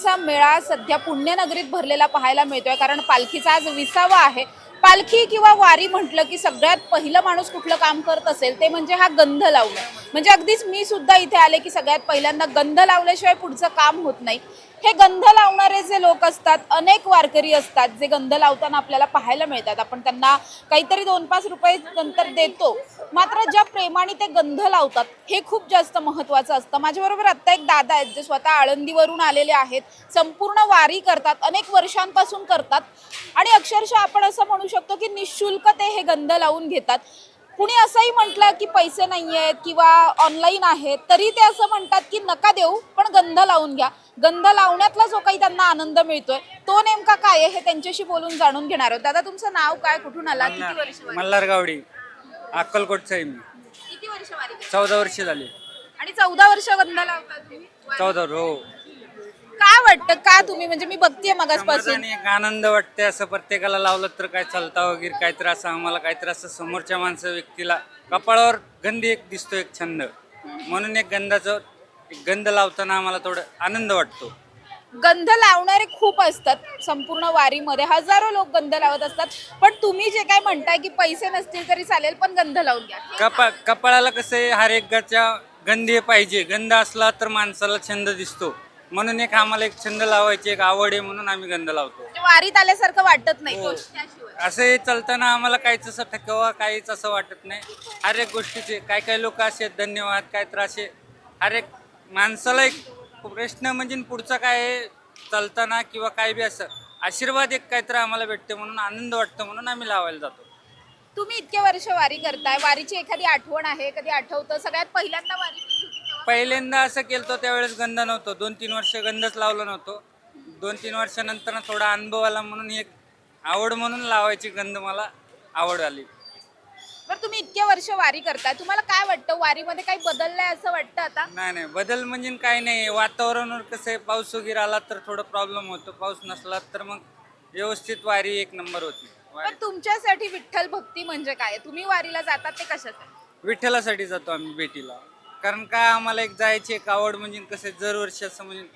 पालखीचा मेळा सध्या पुण्यनगरीत भरलेला पाहायला मिळतोय. कारण पालखीचा आज विसावा आहे. पालखी किंवा वारी म्हटलं की सगळ्यात पहिलं माणूस कुठलं काम करत असेल ते म्हणजे हा गंध लावणं. म्हणजे अगदीच मी सुद्धा इथे आले की सगळ्यात पहिल्यांदा गंध लावल्याशिवाय पुढचं काम होत नाही. हे गंध लावणारे जे लोक असतात अनेक वारकरी असतात जे गंध लावताना आपल्याला पाहायला मिळतात. आपण त्यांना काहीतरी दोन पाच रुपये नंतर देतो. मात्र ज्या प्रेमाने ते गंध लावतात हे खूप जास्त महत्वाचं असतं. माझ्याबरोबर आत्ता एक दादा आहेत जे स्वतः आळंदीवरून आलेले आहेत. संपूर्ण वारी करतात अनेक वर्षांपासून करतात. आणि अक्षरशः आपण असं म्हणू शकतो की निशुल्क ते हे गंध लावून घेतात. कुणी असंही म्हटलं की पैसे नाही आहेत किंवा ऑनलाईन आहेत तरी ते असं म्हणतात की नका देऊ पण गंध लावून घ्या. गंध लावण्यातला जो काही त्यांना आनंद मिळतोय तो नेमका काय आहे हे त्यांच्याशी बोलून जाणून घेणार आहोत. दादा तुमचं नाव काय? कुठून आला? किती वर्ष वारी? मल्हार गावडी. अक्कलकोटचा आहे मी. किती वर्ष वारी? चौदा वर्ष झाली. आणि चौदा वर्ष गंध लावता तुम्ही? चौदा हो. काय वाटतं? का तुम्ही? म्हणजे मी बघतीये मगासपासून. समाधानी एक आनंद वाटते असं प्रत्येकाला लावलं तर काय चालता वगैरे काहीतरी असं आम्हाला काहीतरी असं समोरच्या माणसं व्यक्तीला कपाळावर गंध एक दिसतो एक छंद. म्हणून एक गंधाचं गंध लावताना आम्हाला थोडं आनंद वाटतो. गंध लावणारे खूप असतात. संपूर्ण वारीमध्ये हजारो लोक गंध लावत असतात. पण तुम्ही जे काय म्हणताय की पैसे नसतील तरी चालेल पण गंध लावून घ्या. कपा कपाळाला कसं आहे हर एकच्या गंध पाहिजे. गंध असला तर माणसाला छंद दिसतो. म्हणून एक आम्हाला एक छंद लावायची एक आवड आहे म्हणून आम्ही गंध लावतो. म्हणजे वारीत आल्यासारखं वाटत नाही हो. त्याशिवाय. असं हे चालताना आम्हाला काहीच असं थकवा काहीच असं वाटत नाही. हर एक गोष्टीचे काय काय लोक असे आहेत, धन्यवाद काय तर असे. हर एक माणसाला एक प्रश्न म्हणजे पुढचा काय आहे, चालताना किंवा काय बी असं आशीर्वाद एक काहीतरी आम्हाला भेटते म्हणून आनंद वाटतो म्हणून आम्ही लावायला जातो. तुम्ही इतके वर्ष वारी करताय वारीची एखादी आठवण आहे कधी आठवतं? सगळ्यात पहिल्यांदा वारी केली होती तेव्हा? पहिल्यांदा असं केलं त्यावेळेस गंध नव्हतं. दोन तीन वर्ष गंधच लावलं नव्हतं. दोन तीन वर्षानंतर थोडा अनुभव आला म्हणून एक आवड म्हणून लावायची गंध मला आवड आली. बरं तुम्ही इतके वर्ष वारी करताय. तुम्हाला काय वाटतं? वारीमध्ये काही बदललंय असं वाटतं आता? नाही नाही. बदल म्हणजे काय नाही. वातावरणावर कसं आहे पाऊस वगैरे आला तर थोडं प्रॉब्लेम होतो. पाऊस नसला तर मग व्यवस्थित वारी एक नंबर होती. पण वारी- तुमच्यासाठी विठ्ठल भक्ती म्हणजे काय? तुम्ही वारीला जातात ते कशासाठी? विठ्ठलासाठी जातो आम्ही भेटीला. कारण का आम्हाला एक जायची एक आवड म्हणजे कसं आहे, दरवर्षी असं म्हणजे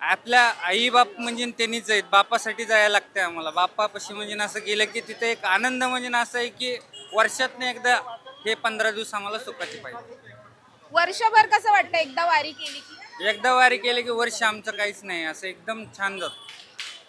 आपल्या आई बाप म्हणजे त्यांनीच आहेत. बापासाठी जायला लागते आम्हाला. बापापाशी म्हणजे असं गेलं की तिथे एक आनंद म्हणजे असं आहे की वर्षातनं एकदा हे पंधरा दिवस आम्हाला सुखाचे पाहिजे. वर्षभर कसं वाटतं एकदा वारी केली की? एकदा वारी केली की वर्ष आमचं काहीच नाही असं एकदम छान जातं.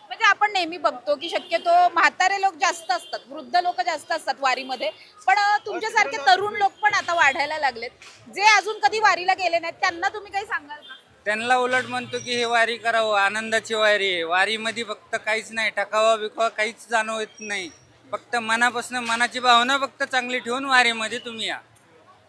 म्हणजे आपण नेहमी बघतो की शक्यतो म्हातारे लोक जास्त असतात वृद्ध लोक जास्त असतात वारीमध्ये. पण अं, तुमच्यासारखे तरुण लोक पण आता वाढायला लागलेत. जे अजून कधी वारीला गेले नाहीत त्यांना तुम्ही काही सांगाल का? त्यांना उलट म्हणतो की हे वारी करावं आनंदाची वारी आहे. वारीमध्ये फक्त काहीच नाही टाकावा बिकावा काहीच जाणवत नाही. फक्त मनापासून मनाची भावना फक्त चांगली ठेवून वारीमध्ये तुम्ही या.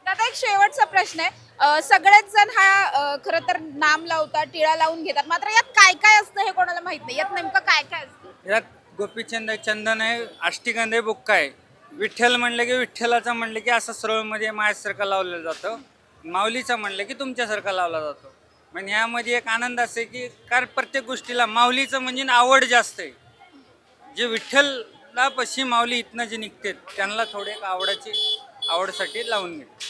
आता एक शेवटचा प्रश्न आहे. अं, सगळेच जण हा अं, खरं तर नाम लावतात टिळा लावून घेतात. मात्र यात काय काय असतं हे कोणाला माहीत नाही. यात नेमकं काय काय असतं? यात गोपीचंद आहे, चंदन आहे अष्टिगंध आहे बुक्का आहे. विठ्ठल म्हणलं की विठ्ठलाचं म्हणलं की असं सरळमध्ये माझ्यासारखं लावलं जातं. माऊलीचं म्हणलं की तुमच्यासारखं लावला जातो. पण ह्यामध्ये एक आनंद असे की कारण प्रत्येक गोष्टीला माऊलीचं म्हणजे आवड जास्त आहे. जे विठ्ठलला पश्चिम माऊली इथनं जे निघते त्यांना थोडे आवडायचे आवडाची आवडसाठी लावून घेते.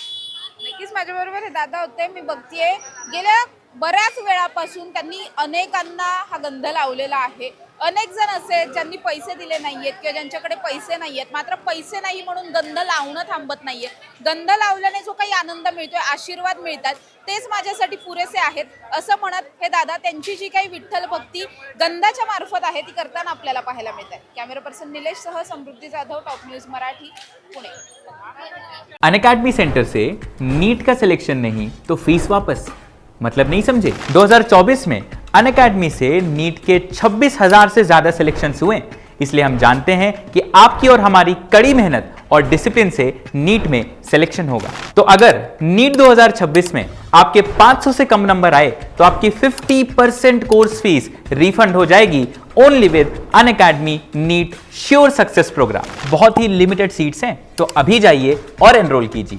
नक्कीच माझ्याबरोबर हे दादा होते मी बघतीये. गेल्या बऱ्याच वेळापासून त्यांनी अनेकांना हा गंध लावलेला आहे. अनेक जण असे आहेत ज्यांनी पैसे दिले नाहीयेत किंवा ज्यांच्याकडे पैसे नाहीयेत मात्र पैसे नाही म्हणून गंध लावणं थांबत नाहीये. गंध लावल्याने जो काही आनंद मिळतोय आशीर्वाद मिळतात तेच माझ्यासाठी पुरेसे आहेत असं म्हणत हे दादा त्यांची जी काही विठ्ठल भक्ती गंधाच्या मार्फत आहे ती करताना आपल्याला पाहायला मिळतात कॅमेरा पर्सन निलेश सह Samruddhi Jadhav top news Marathi Pune. Unacademy centre से नीट का सिलेक्शन नहीं तो फीस वापस। मतलब नहीं समझे? 2024 में अन अकेडमी से नीट के छब्बीस हजार से ज्यादा सिलेक्शन हुए। इसलिए हम जानते हैं कि आपकी और हमारी कड़ी मेहनत और डिसिप्लिन से नीट में सिलेक्शन होगा। तो अगर नीट 2026 में आपके 500 से कम नंबर आए तो आपकी 50 परसेंट कोर्स फ़ीस रिफंड हो जाएगी only with Unacademy NEET sure success programme बहुत ही लिमिटेड सीट्स हैं तो अभी जाइए और एनरोल कीजिए।